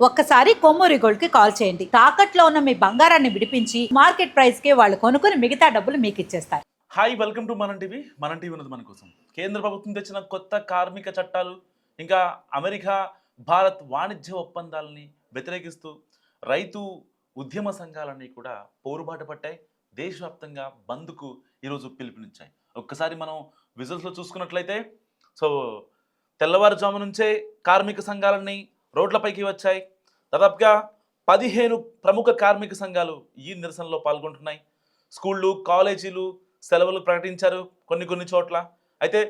ఒక్కసారి కొమ్మూరి గోల్డ్కి కాల్ చేయండి. తాకట్లో ఉన్న మీ బంగారాన్ని విడిపించి మార్కెట్ ప్రైస్కి వాళ్ళు కొనుక్కుని మిగతా డబ్బులు మీకు ఇచ్చేస్తారు. హాయ్ వెల్కమ్ టు మన టీవీ. మన టీవీ ఉన్నది మన కోసం. కేంద్ర ప్రభుత్వం తెచ్చిన కొత్త కార్మిక చట్టాలు ఇంకా అమెరికా భారత్ వాణిజ్య ఒప్పందాలని వ్యతిరేకిస్తూ రైతు ఉద్యమ సంఘాలన్నీ కూడా పోరుబాటు పట్టాయి. దేశవ్యాప్తంగా బంద్కు ఈరోజు పిలుపునిచ్చాయి. ఒక్కసారి మనం విజువల్స్లో చూసుకున్నట్లయితే సో తెల్లవారుజాము నుంచే కార్మిక సంఘాలన్నీ రోడ్లపైకి వచ్చాయి. దాదాపుగా పదిహేను ప్రముఖ కార్మిక సంఘాలు ఈ నిరసనలో పాల్గొంటున్నాయి. స్కూళ్ళు కాలేజీలు సెలవులు ప్రకటించారు కొన్ని కొన్ని చోట్ల. అయితే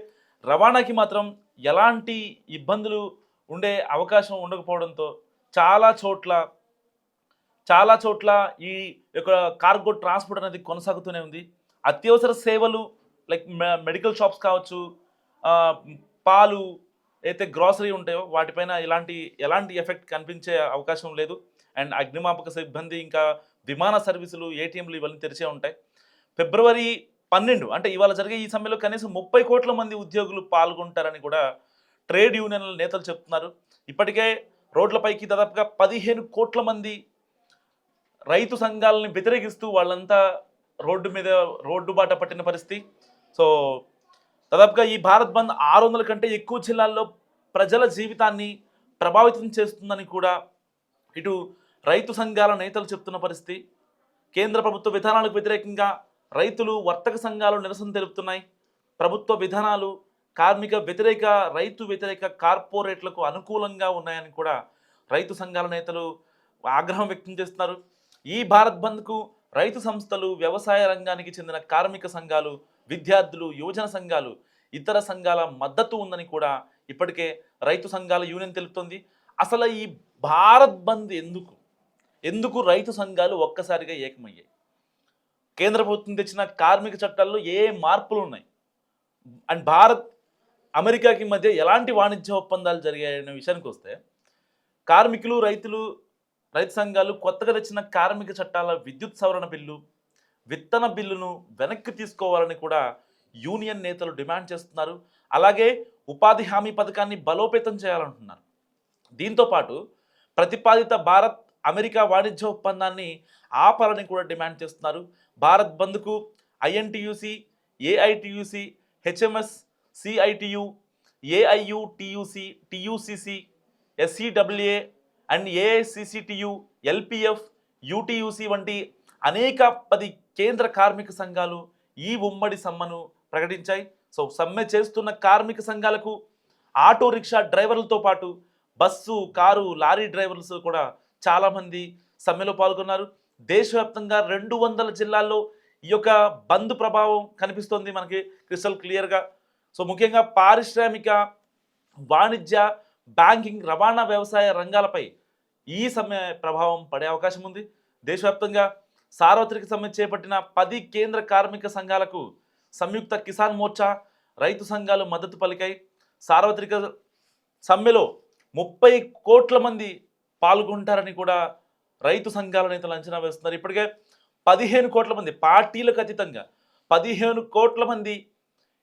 రవాణాకి మాత్రం ఎలాంటి ఇబ్బందులు ఉండే అవకాశం ఉండకపోవడంతో చాలా చోట్ల చాలా చోట్ల ఈ యొక్క కార్గో ట్రాన్స్పోర్ట్ అనేది కొనసాగుతూనే ఉంది. అత్యవసర సేవలు లైక్ మెడికల్ షాప్స్ కావచ్చు పాలు అయితే గ్రాసరీ ఉంటాయో వాటిపైన ఇలాంటి ఎలాంటి ఎఫెక్ట్ కనిపించే అవకాశం లేదు. అండ్ అగ్నిమాపక సిబ్బంది ఇంకా విమాన సర్వీసులు ఏటీఎంలు ఇవన్నీ తెరిచే ఉంటాయి. ఫిబ్రవరి పన్నెండు అంటే ఇవాళ జరిగే ఈ సమ్మెలో కనీసం ముప్పై కోట్ల మంది ఉద్యోగులు పాల్గొంటారని కూడా ట్రేడ్ యూనియన్ల నేతలు చెప్తున్నారు. ఇప్పటికే రోడ్లపైకి దాదాపుగా పదిహేను కోట్ల మంది రైతు సంఘాలని వ్యతిరేకిస్తూ వాళ్ళంతా రోడ్డు మీద రోడ్డు బాట పట్టిన పరిస్థితి. సో దాదాపుగా ఈ భారత్ బంద్ ఆరు వందల కంటే ఎక్కువ జిల్లాల్లో ప్రజల జీవితాన్ని ప్రభావితం చేస్తుందని కూడా ఇటు రైతు సంఘాల నేతలు చెప్తున్న పరిస్థితి. కేంద్ర ప్రభుత్వ విధానాలకు వ్యతిరేకంగా రైతులు వర్తక సంఘాలు నిరసన తెలుపుతున్నాయి. ప్రభుత్వ విధానాలు కార్మిక వ్యతిరేక రైతు వ్యతిరేక కార్పొరేట్లకు అనుకూలంగా ఉన్నాయని కూడా రైతు సంఘాల నేతలు ఆగ్రహం వ్యక్తం చేస్తున్నారు. ఈ భారత్ బంద్కు రైతు సంస్థలు వ్యవసాయ రంగానికి చెందిన కార్మిక సంఘాలు విద్యార్థులు యువజన సంఘాలు ఇతర సంఘాల మద్దతు ఉందని కూడా ఇప్పటికే రైతు సంఘాల యూనియన్ తెలుపుతోంది. అసలు ఈ భారత్ బంద్ ఎందుకు? ఎందుకు రైతు సంఘాలు ఒక్కసారిగా ఏకమయ్యాయి? కేంద్ర ప్రభుత్వం తెచ్చిన కార్మిక చట్టాల్లో ఏ మార్పులు ఉన్నాయి? అండ్ భారత్ అమెరికాకి మధ్య ఎలాంటి వాణిజ్య ఒప్పందాలు జరిగాయనే విషయానికి వస్తే కార్మికులు రైతులు రైతు సంఘాలు కొత్తగా తెచ్చిన కార్మిక చట్టాల విద్యుత్ సవరణ బిల్లు విత్తన బిల్లును వెనక్కి తీసుకోవాలని కూడా యూనియన్ నేతలు డిమాండ్ చేస్తున్నారు. అలాగే ఉపాధి హామీ పథకాన్ని బలోపేతం చేయాలంటున్నారు. దీంతో పాటు ప్రతిపాదిత భారత్ అమెరికా వాణిజ్య ఒప్పందాన్ని ఆపాలని కూడా డిమాండ్ చేస్తున్నారు. భారత్ బంద్కు INTUC AITUC HMS CITU AIUTUC TUCC SEWA and AICCTU LPF UTUC వంటి అనేక పది కేంద్ర కార్మిక సంఘాలు ఈ ఉమ్మడి సమ్మను ప్రకటించాయి. సో సమ్మె చేస్తున్న కార్మిక సంఘాలకు ఆటో రిక్షా డ్రైవర్లతో పాటు బస్సు కారు లారీ డ్రైవర్స్ కూడా చాలామంది సమ్మెలో పాల్గొన్నారు. దేశవ్యాప్తంగా రెండు వందల జిల్లాల్లో ఈ యొక్క బంద్ ప్రభావం కనిపిస్తోంది మనకి క్రిస్టల్ క్లియర్గా. సో ముఖ్యంగా పారిశ్రామిక వాణిజ్య బ్యాంకింగ్ రవాణా వ్యవసాయ రంగాలపై ఈ సమ్మె ప్రభావం పడే అవకాశం ఉంది. దేశవ్యాప్తంగా సార్వత్రిక సమ్మె చేపట్టిన పది కేంద్ర కార్మిక సంఘాలకు సంయుక్త కిసాన్ మోర్చా రైతు సంఘాలు మద్దతు పలికాయి. సార్వత్రిక సమ్మెలో ముప్పై కోట్ల మంది పాల్గొంటారని కూడా రైతు సంఘాల నేతలు అంచనా వేస్తున్నారు. ఇప్పటికే పదిహేను కోట్ల మంది పార్టీలకు అతీతంగా పదిహేను కోట్ల మంది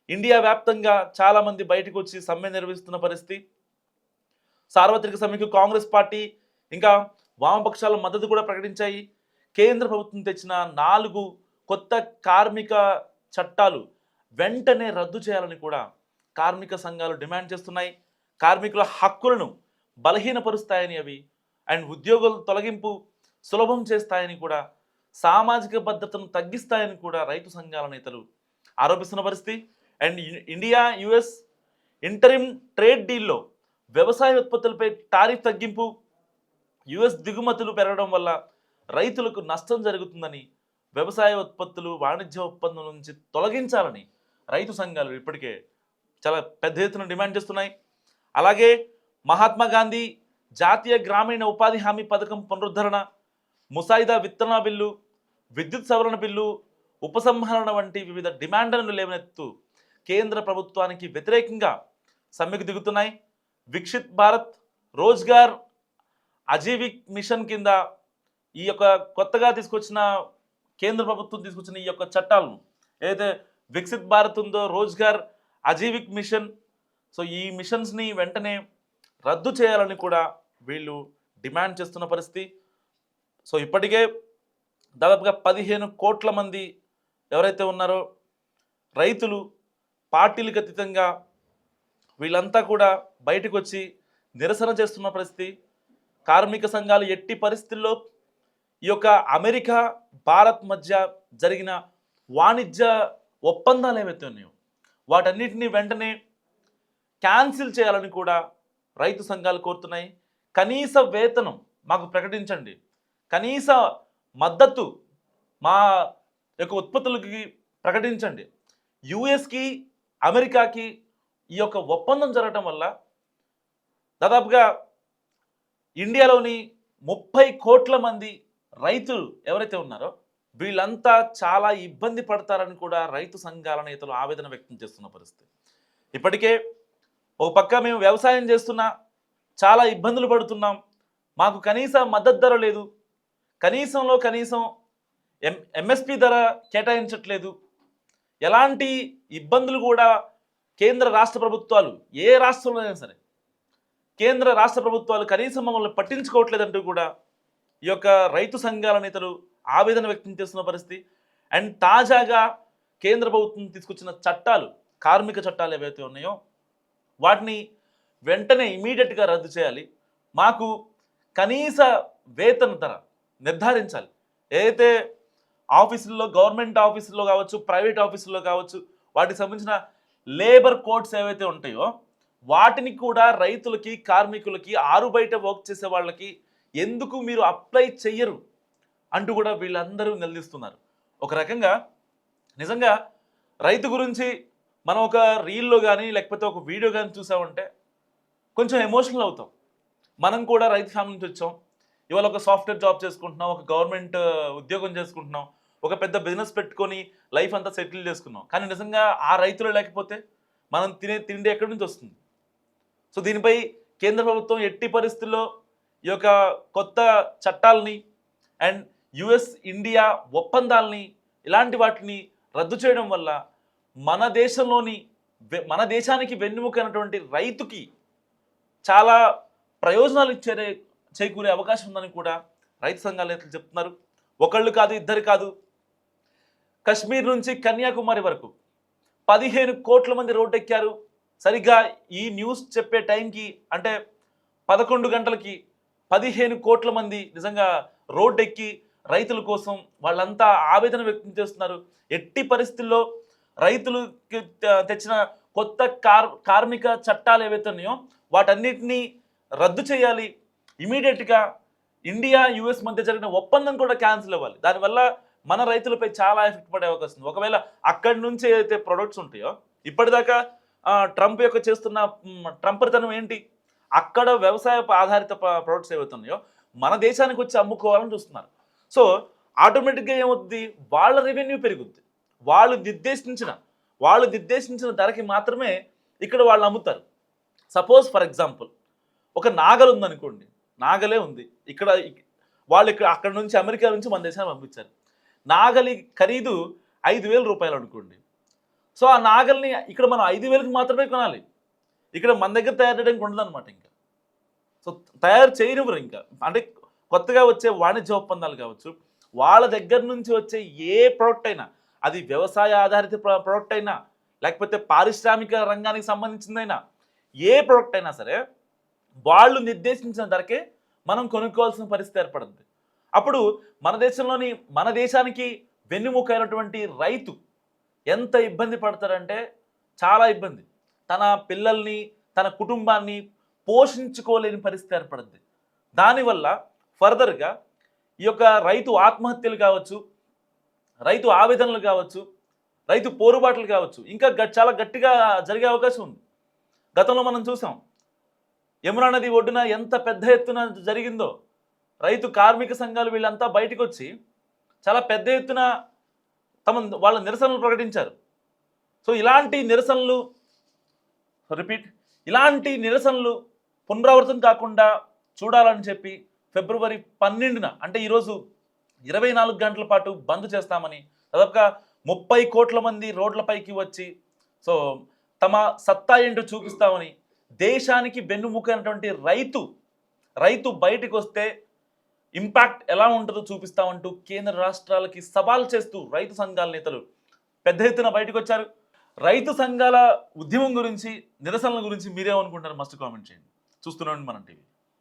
ఇండియా వ్యాప్తంగా చాలామంది బయటకు వచ్చి సమ్మె నిర్వహిస్తున్న పరిస్థితి. సార్వత్రిక సమ్మెకు కాంగ్రెస్ పార్టీ ఇంకా వామపక్షాల మద్దతు కూడా ప్రకటించాయి. కేంద్ర ప్రభుత్వం తెచ్చిన నాలుగు కొత్త కార్మిక చట్టాలు వెంటనే రద్దు చేయాలని కూడా కార్మిక సంఘాలు డిమాండ్ చేస్తున్నాయి. కార్మికుల హక్కులను బలహీనపరుస్తాయని అవి అండ్ ఉద్యోగుల తొలగింపు సులభం చేస్తాయని కూడా సామాజిక భద్రతను తగ్గిస్తాయని కూడా రైతు సంఘాల నేతలు ఆరోపిస్తున్న పరిస్థితి. And India US interim trade డీల్లో వ్యవసాయ ఉత్పత్తులపై టారిఫ్ తగ్గింపు యుఎస్ దిగుమతులు పెరగడం వల్ల రైతులకు నష్టం జరుగుతుందని వ్యవసాయ ఉత్పత్తులు వాణిజ్య ఒప్పందం నుంచి తొలగించాలని రైతు సంఘాలు ఇప్పటికే చాలా పెద్ద ఎత్తున డిమాండ్ చేస్తున్నాయి. అలాగే మహాత్మా గాంధీ జాతీయ గ్రామీణ ఉపాధి హామీ పథకం పునరుద్ధరణ ముసాయిదా విత్తనా బిల్లు విద్యుత్ సవరణ బిల్లు ఉపసంహరణ వంటి వివిధ డిమాండ్లను లేవనెత్తు కేంద్ర ప్రభుత్వానికి వ్యతిరేకంగా సమ్మెకు దిగుతున్నాయి. విక్షిత్ భారత్ రోజ్గార్ అజీవిక్ మిషన్ కింద ఈ యొక్క కొత్తగా తీసుకొచ్చిన కేంద్ర ప్రభుత్వం తీసుకొచ్చిన ఈ యొక్క చట్టాలను ఏదైతే వికసిత్ భారత్ ఉందో రోజ్గార్ అజీవిక్ మిషన్ సో ఈ మిషన్స్ని వెంటనే రద్దు చేయాలని కూడా వీళ్ళు డిమాండ్ చేస్తున్న పరిస్థితి. సో ఇప్పటికే దాదాపుగా పదిహేను కోట్ల మంది ఎవరైతే ఉన్నారో రైతులు పార్టీలకు అతీతంగా వీళ్ళంతా కూడా బయటకు వచ్చి నిరసన చేస్తున్న పరిస్థితి. కార్మిక సంఘాలు ఎట్టి పరిస్థితుల్లో ఈ యొక్క అమెరికా భారత్ మధ్య జరిగిన వాణిజ్య ఒప్పందాలు ఏవైతే ఉన్నాయో వాటన్నిటిని వెంటనే క్యాన్సిల్ చేయాలని కూడా రైతు సంఘాలు కోరుతున్నాయి. కనీస వేతనం మాకు ప్రకటించండి. కనీస మద్దతు మా యొక్క ఉత్పత్తులకి ప్రకటించండి. యుఎస్కి అమెరికాకి ఈ యొక్క ఒప్పందం జరగటం వల్ల దాదాపుగా ఇండియాలోని ముప్పై కోట్ల మంది రైతులు ఎవరైతే ఉన్నారో వీళ్ళంతా చాలా ఇబ్బంది పడతారని కూడా రైతు సంఘాల నేతలు ఆవేదన వ్యక్తం చేస్తున్న పరిస్థితి. ఇప్పటికే ఒక పక్క మేము వ్యవసాయం చేస్తున్నా చాలా ఇబ్బందులు పడుతున్నాం మాకు కనీస మద్దతు ధర లేదు కనీసంలో కనీసం ఎం ఎంఎస్పి ధర కేటాయించట్లేదు. ఎలాంటి ఇబ్బందులు కూడా కేంద్ర రాష్ట్ర ప్రభుత్వాలు ఏ రాష్ట్రంలో అయినా సరే కేంద్ర రాష్ట్ర ప్రభుత్వాలు కనీసం మమ్మల్ని పట్టించుకోవట్లేదంటూ కూడా ఈ యొక్క రైతు సంఘాల నేతలు ఆవేదన వ్యక్తం చేస్తున్న పరిస్థితి. అండ్ తాజాగా కేంద్ర ప్రభుత్వం తీసుకొచ్చిన చట్టాలు కార్మిక చట్టాలు ఏవైతే ఉన్నాయో వాటిని వెంటనే ఇమీడియట్గా రద్దు చేయాలి. మాకు కనీస వేతన ధర నిర్ధారించాలి. ఏదైతే ఆఫీసుల్లో గవర్నమెంట్ ఆఫీసుల్లో కావచ్చు ప్రైవేట్ ఆఫీసుల్లో కావచ్చు వాటికి సంబంధించిన లేబర్ కోడ్స్ ఏవైతే ఉంటాయో వాటిని కూడా రైతులకి కార్మికులకి ఆరు బయట వర్క్ చేసే వాళ్ళకి ఎందుకు మీరు అప్లై చెయ్యరు అంటూ కూడా వీళ్ళందరూ నిలదీస్తున్నారు. ఒక రకంగా నిజంగా రైతు గురించి మనం ఒక రీల్లో కానీ లేకపోతే ఒక వీడియో కానీ చూసామంటే కొంచెం ఎమోషనల్ అవుతాం. మనం కూడా రైతు ఫ్యామిలీ నుంచి వచ్చాం. ఇవాళ ఒక సాఫ్ట్వేర్ జాబ్ చేసుకుంటున్నాం ఒక గవర్నమెంట్ ఉద్యోగం చేసుకుంటున్నాం ఒక పెద్ద బిజినెస్ పెట్టుకొని లైఫ్ అంతా సెటిల్ చేసుకున్నాం. కానీ నిజంగా ఆ రైతులు లేకపోతే మనం తినే తిండి ఎక్కడి నుంచి వస్తుంది? సో దీనిపై కేంద్ర ప్రభుత్వం ఎట్టి పరిస్థితుల్లో ఈ యొక్క కొత్త చట్టాలని అండ్ యుఎస్ ఇండియా ఒప్పందాలని ఇలాంటి వాటిని రద్దు చేయడం వల్ల మన దేశంలోని వె- మన దేశానికి వెన్నుముకైనటువంటి రైతుకి చాలా ప్రయోజనాలు ఇచ్చే చేకూరే అవకాశం ఉందని కూడా రైతు సంఘాల నేతలు చెప్తున్నారు. ఒకళ్ళు కాదు ఇద్దరు కాదు. కశ్మీర్ నుంచి కన్యాకుమారి వరకు పదిహేను కోట్ల మంది రోడ్డెక్కారు. సరిగ్గా ఈ న్యూస్ చెప్పే టైంకి అంటే పదకొండు గంటలకి పదిహేను కోట్ల మంది నిజంగా రోడ్డెక్కి రైతుల కోసం వాళ్ళంతా ఆవేదన వ్యక్తం చేస్తున్నారు. ఎట్టి పరిస్థితుల్లో రైతులకి తెచ్చిన కొత్త కార్ కార్మిక చట్టాలు ఏవైతే ఉన్నాయో వాటన్నిటినీ రద్దు చేయాలి. ఇమీడియట్గా ఇండియా యుఎస్ మధ్య జరిగిన ఒప్పందం కూడా క్యాన్సిల్ అవ్వాలి. దానివల్ల మన రైతులపై చాలా ఎఫెక్ట్ పడే అవకాశం ఉంది. ఒకవేళ అక్కడి నుంచి ఏదైతే ప్రొడక్ట్స్ ఉంటాయో ఇప్పటిదాకా ట్రంప్ యొక్క చేస్తున్న మ్, ఏంటి? అక్కడ వ్యవసాయ ఆధారిత ప్రొడక్ట్స్ ఏవైతున్నాయో మన దేశానికి వచ్చి అమ్ముకోవాలని చూస్తున్నారు. సో ఆటోమేటిక్గా ఏమవుద్ది? వాళ్ళ రెవెన్యూ పెరుగుద్ది. వాళ్ళు నిర్దేశించిన వాళ్ళు నిర్దేశించిన ధరకి మాత్రమే ఇక్కడ వాళ్ళు అమ్ముతారు. సపోజ్ ఫర్ ఎగ్జాంపుల్ ఒక నాగలు ఉందనుకోండి. నాగలే ఉంది. ఇక్కడ వాళ్ళు ఇక్కడ అక్కడ నుంచి అమెరికా నుంచి మన దేశానికి పంపించారు. నాగలి ఖరీదు ఐదు వేల రూపాయలు అనుకోండి. సో ఆ నాగల్ని ఇక్కడ మనం ఐదు వేలకు మాత్రమే కొనాలి. ఇక్కడ మన దగ్గర తయారు చేయడానికి ఉండదన్నమాట ఇంకా. సో తయారు చేయనివ్వరు ఇంకా. అంటే కొత్తగా వచ్చే వాణిజ్య ఒప్పందాలు కావచ్చు వాళ్ళ దగ్గర నుంచి వచ్చే ఏ ప్రోడక్ట్ అయినా అది వ్యవసాయ ఆధారిత ప్రోడక్ట్ అయినా లేకపోతే పారిశ్రామిక రంగానికి సంబంధించిందైనా ఏ ప్రోడక్ట్ అయినా సరే వాళ్ళు నిర్దేశించిన ధరకే మనం కొనుక్కోవాల్సిన పరిస్థితి ఏర్పడుతుంది అప్పుడు మన దేశంలోని మన దేశానికి వెన్నుముక అయినటువంటి రైతు ఎంత ఇబ్బంది పడతారంటే చాలా ఇబ్బంది. తన పిల్లల్ని తన కుటుంబాన్ని పోషించుకోలేని పరిస్థితి ఏర్పడుద్ది దానివల్ల ఫర్దర్గా ఈ యొక్క రైతు ఆత్మహత్యలు కావచ్చు రైతు ఆవేదనలు కావచ్చు రైతు పోరుబాట్లు కావచ్చు ఇంకా గ- చాలా గట్టిగా జరిగే అవకాశం ఉంది. గతంలో మనం చూసాం యమునా నది ఒడ్డున ఎంత పెద్ద ఎత్తున జరిగిందో రైతు కార్మిక సంఘాలు వీళ్ళంతా బయటకు వచ్చి చాలా పెద్ద ఎత్తున తమ వాళ్ళ నిరసనలు ప్రకటించారు. సో ఇలాంటి నిరసనలు రిపీట్. ఇలాంటి నిరసనలు పునరావృతం కాకుండా చూడాలని చెప్పి ఫిబ్రవరి పన్నెండున అంటే ఈరోజు ఇరవై నాలుగు గంటల పాటు బంద్ చేస్తామని దాదాపుగా ముప్పై కోట్ల మంది రోడ్లపైకి వచ్చి సో తమ సత్తా ఏంటో చూపిస్తామని దేశానికి వెన్నుముకైనటువంటి రైతు రైతు బయటకు వస్తే ఇంపాక్ట్ ఎలా ఉంటుందో చూపిస్తామంటూ కేంద్ర రాష్ట్రాలకి సవాల్ చేస్తూ రైతు సంఘాల నేతలు పెద్ద ఎత్తున బయటకు వచ్చారు. రైతు సంఘాల ఉద్యమం గురించి నిరసనల గురించి మీరేమనుకుంటారు మస్ట్ కామెంట్ చేయండి. చూస్తున్నాండి మనం టీవీ.